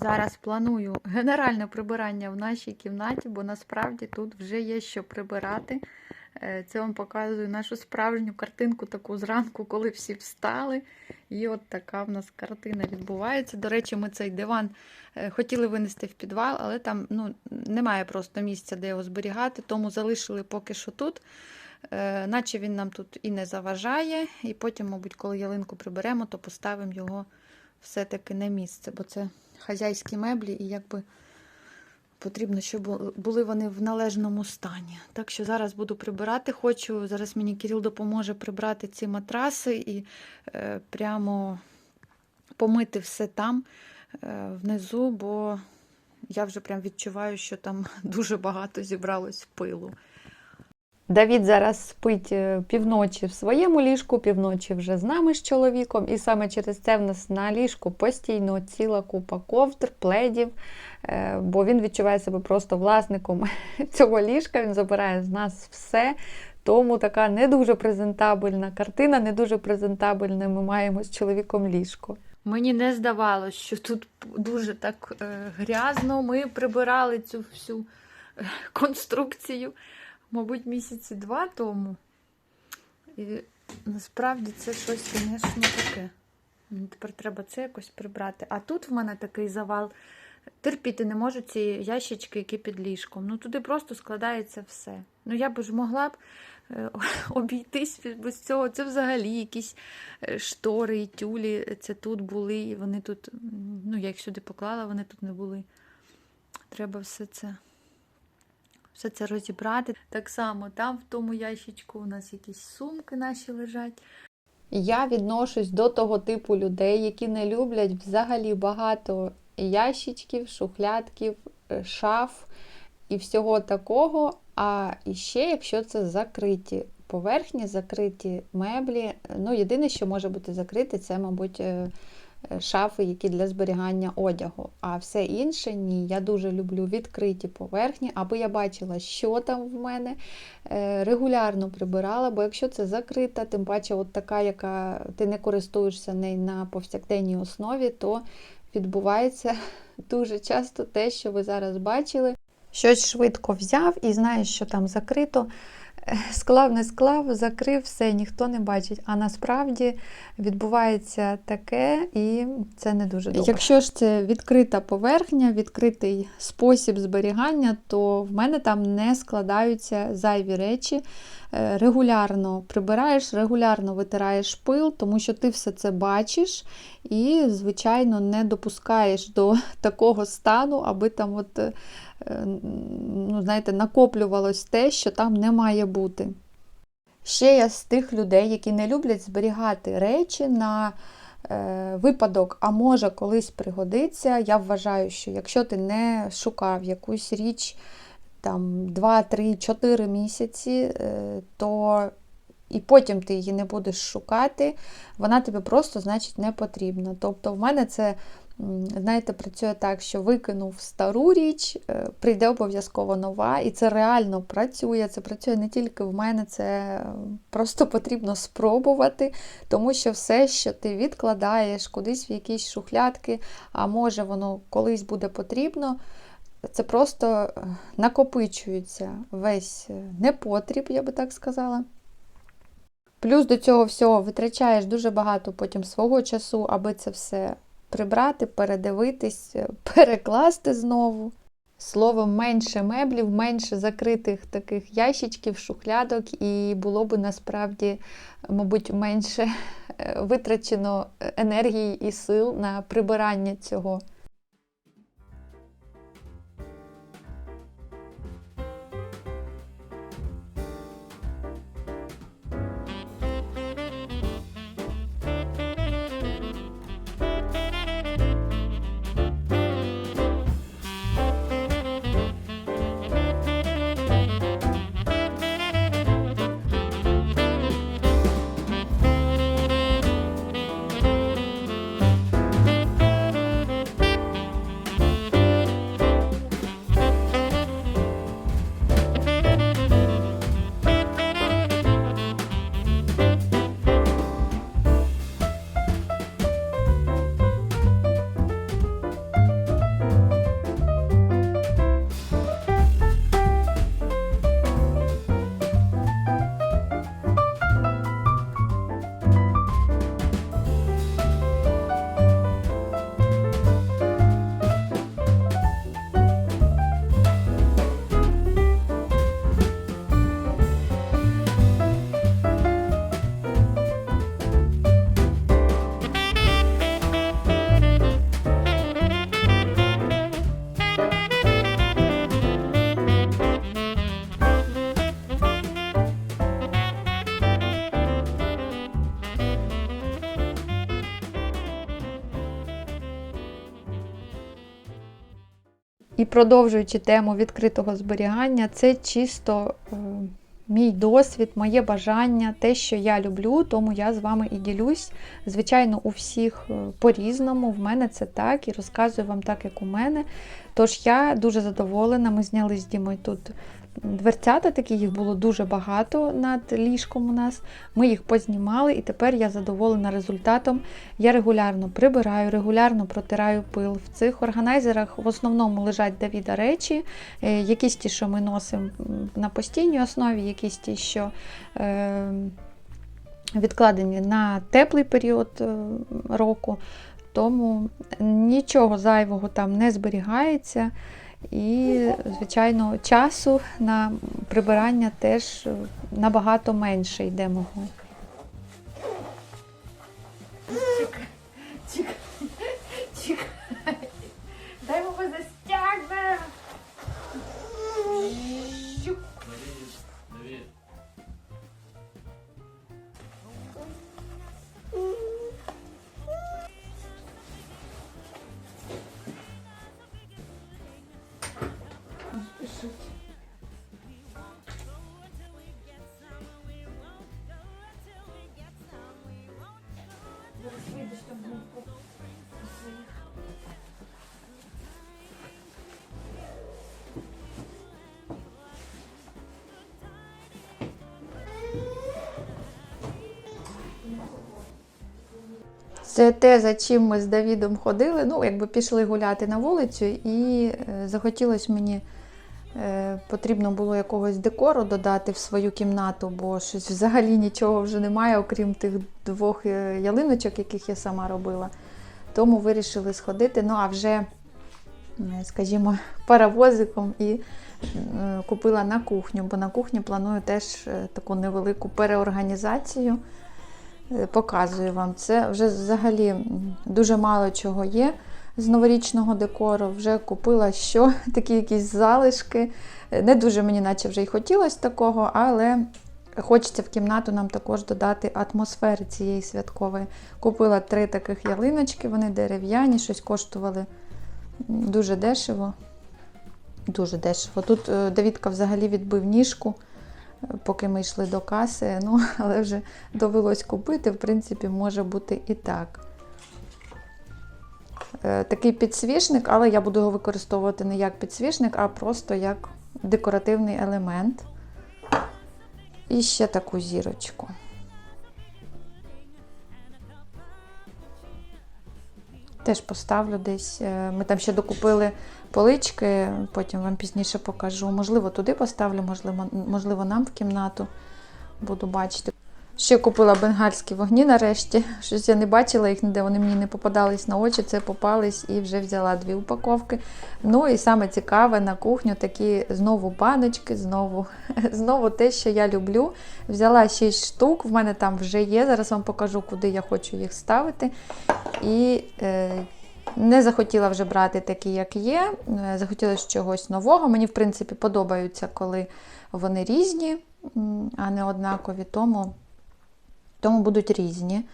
Зараз планую генеральне прибирання в нашій кімнаті, бо насправді тут вже є що прибирати. Е, Це вам показую нашу справжню картинку таку зранку, коли всі встали. І от така в нас картина відбувається. До речі, ми цей диван е, хотіли винести в підвал, але там ну, немає просто місця, де його зберігати, тому залишили поки що тут. Е, Наче він нам тут і не заважає. І потім, мабуть, коли ялинку приберемо, то поставимо його все-таки на місце, бо це хазяйські меблі, і якби потрібно, щоб були вони в належному стані. Так що зараз буду прибирати. Хочу, зараз мені Кирил допоможе прибрати ці матраси і е, прямо помити все там е, внизу, бо я вже прям відчуваю, що там дуже багато зібралось пилу. Давід зараз спить е, півночі в своєму ліжку, півночі вже з нами з чоловіком, і саме через це в нас на ліжку постійно ціла купа ковдр, пледів, е, бо він відчуває себе просто власником цього ліжка, він забирає з нас все. Тому така не дуже презентабельна картина, не дуже презентабельне ми маємо з чоловіком ліжко. Мені не здавалось, що тут дуже так е, грязно. Ми прибирали цю всю конструкцію мабуть, місяці два тому. І насправді це щось, звісно, таке. Мені тепер треба це якось прибрати. А тут в мене такий завал. Терпіти не можу ці ящички, які під ліжком. Ну туди просто складається все. Ну я б ж могла б е, обійтись без цього. Це взагалі якісь е, штори і тюлі. Це тут були, і вони тут, ну я їх сюди поклала, вони тут не були. Треба все це все це розібрати. Так само там в тому ящичку у нас якісь сумки наші лежать. Я відношусь до того типу людей, які не люблять взагалі багато ящичків, шухлядків, е, шаф і всього такого. А ще, якщо це закриті поверхні, закриті меблі, ну єдине, що може бути закрите, це, мабуть, е, шафи, які для зберігання одягу. А все інше ні. Я дуже люблю відкриті поверхні, аби я бачила, що там в мене. Е, регулярно прибирала, бо якщо це закрита, тим паче, от така, яка ти не користуєшся нею на повсякденній основі, то відбувається дуже часто те, що ви зараз бачили. Щось швидко взяв і знаєш, що там закрито. Склав, не склав, закрив, все, ніхто не бачить. А насправді відбувається таке, і це не дуже добре. Якщо ж це відкрита поверхня, відкритий спосіб зберігання, то в мене там не складаються зайві речі. Е, Регулярно прибираєш, регулярно витираєш пил, тому що ти все це бачиш і, звичайно, не допускаєш до такого стану, аби там от ну, знаєте, накоплювалось те, що там не має бути. Ще я з тих людей, які не люблять зберігати речі на е, випадок, а може колись пригодиться. Я вважаю, що якщо ти не шукав якусь річ там 2, 3, 4 місяці, е, то і потім ти її не будеш шукати, вона тобі просто, значить, не потрібна. Тобто, в мене це знаєте, працює так, що викинув стару річ, е, прийде обов'язково нова, і це реально працює. Це працює не тільки в мене, це просто потрібно спробувати, тому що все, що ти відкладаєш кудись в якісь шухлядки, а може воно колись буде потрібно. Це просто е, накопичується весь е, непотріб, я би так сказала. Плюс до цього всього витрачаєш дуже багато потім свого часу, аби це все прибрати, передивитись, перекласти знову. Словом, менше меблів, менше закритих таких ящичків, шухлядок, і було б насправді, мабуть, менше е, витрачено енергії і сил на прибирання цього. І продовжуючи тему відкритого зберігання, це чисто е, мій досвід, моє бажання, те, що я люблю, тому я з вами і ділюсь. Звичайно, у всіх е, по-різному. В мене це так і розказую вам так, як у мене. Тож я дуже задоволена. Ми зняли з Дімою тут дверцята, такі їх було дуже багато над ліжком у нас. Ми їх познімали, і тепер я задоволена результатом. Я регулярно прибираю, регулярно протираю пил. В цих органайзерах в основному лежать Давіда речі, е, якісь ті, що ми носимо на постійній основі, якісь ті, що. Е, Відкладені на теплий період е, року, тому нічого зайвого там не зберігається. І, звичайно, часу на прибирання теж набагато менше йде мого. Це те, за чим ми з Давідом ходили. Ну, якби пішли гуляти на вулицю, і е, захотілося мені. Е, Потрібно було якогось декору додати в свою кімнату, бо щось взагалі нічого вже немає, окрім тих двох е, ялиночок, яких я сама робила. Тому вирішили сходити. Ну а вже, скажімо, паровозиком і купила на кухню, бо на кухні планую теж е, таку невелику переорганізацію. Показую вам. Це вже взагалі дуже мало чого є з новорічного декору. Вже купила що, такі якісь залишки. Не дуже мені, наче вже й хотілося такого, але хочеться в кімнату нам також додати атмосфери цієї святкової. Купила три таких ялиночки, вони дерев'яні, щось коштували дуже дешево. Дуже дешево. Тут е, Давідка взагалі відбив ніжку, е, поки ми йшли до каси, ну, але вже довелось купити, в принципі, може бути і так. Е, Такий підсвічник, але я буду його використовувати не як підсвічник, а просто як декоративний елемент. І ще таку зірочку. Теж поставлю десь. Е, Ми там ще докупили полички, потім вам пізніше покажу. Можливо, туди поставлю, можливо, можливо, нам в кімнату буду бачити. Ще купила бенгальські вогні нарешті. Щось я не бачила їх ніде, вони мені не попадались на очі, це попались і вже взяла дві упаковки. Ну і саме цікаве на кухню такі знову баночки, знову, знову те, що я люблю. Взяла 6 штук, в мене там вже є. Зараз вам покажу, куди я хочу їх ставити. І е, не захотіла вже брати такі, як є. Е, Захотіла чогось нового. Мені, в принципі, подобаються, коли вони різні, а не однакові. Тому тому будуть різні.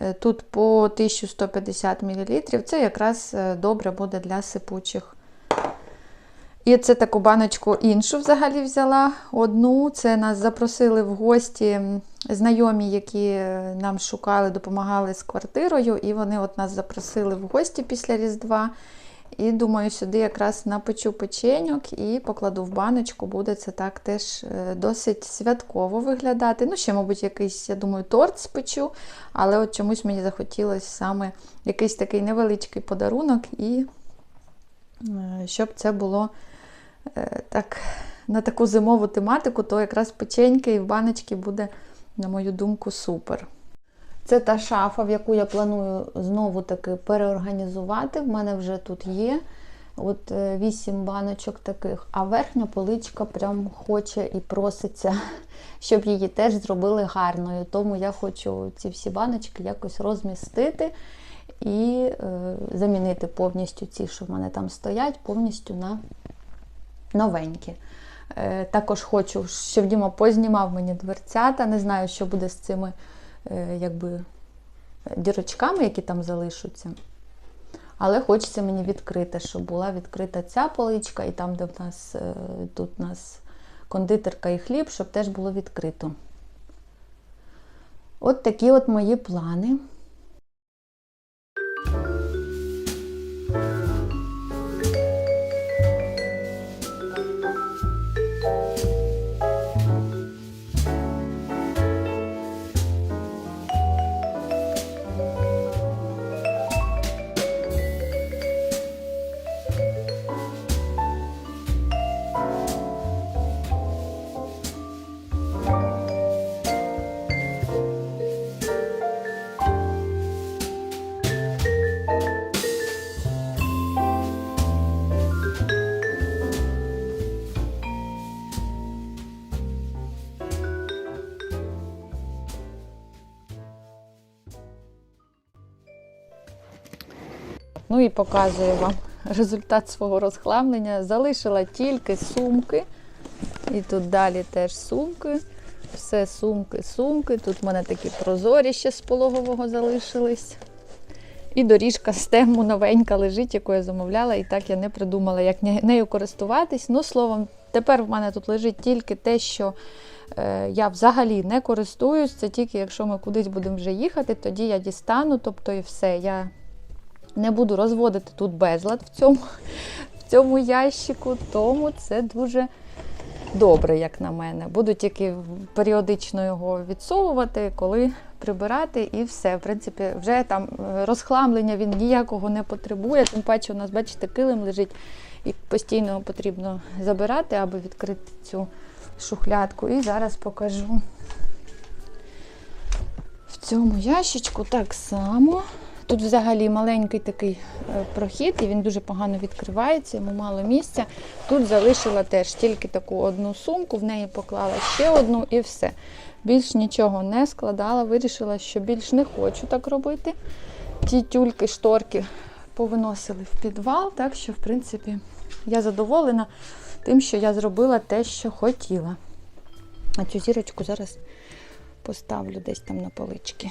Е, Тут по 1150 мл. Це якраз е, добре буде для сипучих. І це таку баночку іншу взагалі взяла. Одну. Це нас запросили в гості знайомі, які е, нам шукали, допомагали з квартирою. І вони от нас запросили в гості після Різдва. І думаю, сюди якраз напечу печеньок і покладу в баночку. Буде це так теж е, досить святково виглядати. Ну, ще, мабуть, якийсь, я думаю, торт спечу, але от чомусь мені захотілося саме якийсь такий невеличкий подарунок, і е, щоб це було е, так, на таку зимову тематику, то якраз печеньки і в баночці буде, на мою думку, супер. Це та шафа, в яку я планую знову таки переорганізувати. В мене вже тут є от е, 8 баночок таких, а верхня поличка прям хоче і проситься, щоб її теж зробили гарною. Тому я хочу ці всі баночки якось розмістити і е, замінити повністю ці, що в мене там стоять, повністю на новенькі. Е, також хочу, щоб Діма познімав мені дверцята. Не знаю, що буде з цими е, якби, дірочками, які там залишаться. Але хочеться мені відкрити, щоб була відкрита ця поличка, і там, де в нас е, тут у нас кондитерка і хліб, щоб теж було відкрито. От такі от мої плани. Ну і показую вам результат свого розхламлення. Залишила тільки сумки. І тут далі теж сумки. Все сумки, сумки. Тут в мене такі прозорі ще з пологового залишились. І доріжка з тему новенька лежить, яку я замовляла, і так я не придумала, як нею користуватись. Ну, словом, тепер в мене тут лежить тільки те, що е, я взагалі не користуюсь. Це тільки якщо ми кудись будемо вже їхати, тоді я дістану, тобто і все. Я не буду розводити тут безлад в цьому, в цьому ящику, тому це дуже добре, як на мене. Буду тільки періодично його відсовувати, коли прибирати, і все. В принципі, вже там е, розхламлення він ніякого не потребує. Тим паче, у нас, бачите, килим лежить і постійно потрібно забирати, аби відкрити цю шухлядку. І зараз покажу. В цьому ящичку так само. Тут взагалі маленький такий е, прохід, і він дуже погано відкривається, йому мало місця. Тут залишила теж тільки таку одну сумку, в неї поклала ще одну і все. Більш нічого не складала, вирішила, що більш не хочу так робити. Ті тюльки, шторки повиносили в підвал, так що, в принципі, я задоволена тим, що я зробила те, що хотіла. А цю зірочку зараз поставлю десь там на полички.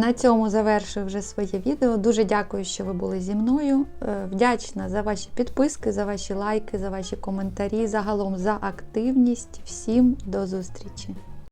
На цьому завершую вже своє відео. Дуже дякую, що ви були зі мною. Е, Вдячна за ваші підписки, за ваші лайки, за ваші коментарі, загалом за активність. Всім до зустрічі!